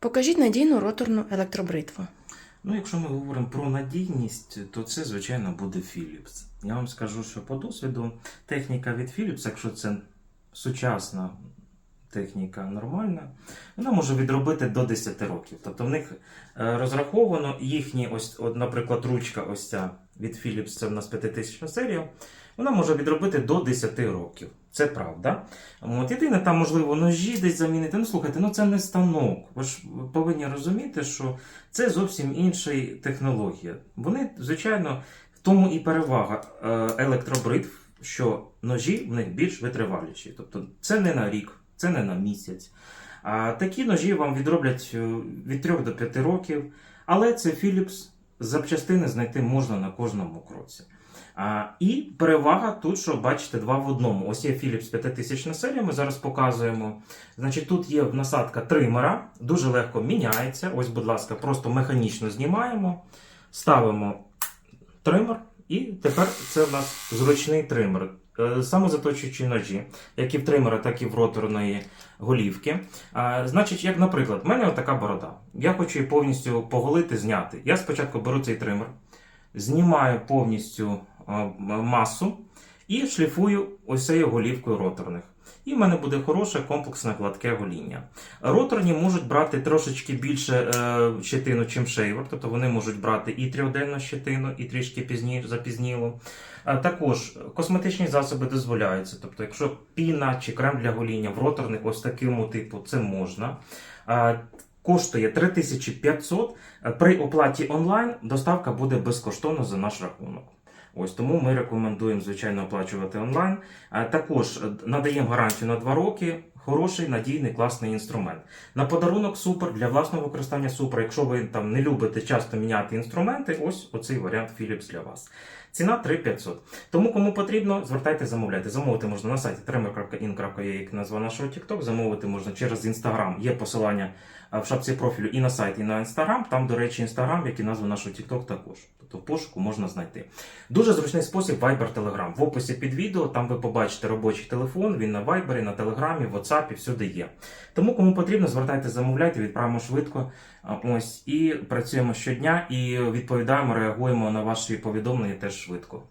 Покажіть надійну роторну електробритву. Ну, якщо ми говоримо про надійність, то це, звичайно, буде Philips. Я вам скажу, що по досвіду техніка від Philips, якщо це сучасна техніка нормальна, вона може відробити до 10 років. Тобто в них е, розраховано їхні, ось, от, наприклад, ручка ось ця від Philips, це в нас 5000 серія, вона може відробити до 10 років. Це правда. От, єдине, там, можливо, ножі десь замінити. Ну, слухайте, ну це не станок. Ви ж повинні розуміти, що це зовсім інша технологія. Вони, звичайно, в тому і перевага е, електробритв, що ножі в них більш витриваліші. Тобто це не на рік, це не на місяць. А такі ножі вам відроблять е, від 3 до 5 років, але це Philips, запчастини знайти можна на кожному кроці. А, і перевага тут, що бачите, два в одному. Ось є Philips 5000 серія, ми зараз показуємо. Значить, тут є насадка тримера, дуже легко міняється. Ось, будь ласка, просто механічно знімаємо, ставимо тример, і тепер це в нас зручний тример. Е, Самозаточуючі ножі, як і в тримера, так і в роторної голівки. Значить, як, наприклад, в мене така борода. Я хочу її повністю поголити, зняти. Я спочатку беру цей тример, знімаю повністю е, масу і шліфую ось цією голівкою роторних. І в мене буде хороше комплексне гладке гоління. Роторні можуть брати трошечки більше е, щетину, чим шейвер, тобто вони можуть брати і трьохденну щетину, і трішки пізніше запізніло. А також косметичні засоби дозволяються. Тобто, якщо піна чи крем для гоління в роторних ось такому типу, це можна. А, Коштує 3500. При оплаті онлайн доставка буде безкоштовно за наш рахунок. Ось тому ми рекомендуємо, звичайно, оплачувати онлайн. Також е, надаємо гарантію на 2 роки. Хороший, надійний, класний інструмент. На подарунок супер для власного використання супер. Якщо ви там не любите часто міняти інструменти, ось оцей варіант Philips для вас. Ціна 3500. Тому кому потрібно, звертайте, замовляйте. Замовити можна на сайті tremer.in.ua, як назва нашого TikTok. Замовити можна через Instagram. Є посилання в шапці профілю і на сайт, і на Instagram. Там, до речі, Instagram, як і назва нашого TikTok також. Тобто в пошуку можна знайти. Дуже зручний спосіб Viber Telegram. В описі під відео там ви побачите робочий телефон. Він на Viber, на Телеграмі, в WhatsApp, всюди є. Тому кому потрібно, звертайте, замовляйте, відправимо швидко. Ось і працюємо щодня і відповідаємо, реагуємо на ваші повідомлення теж швидко.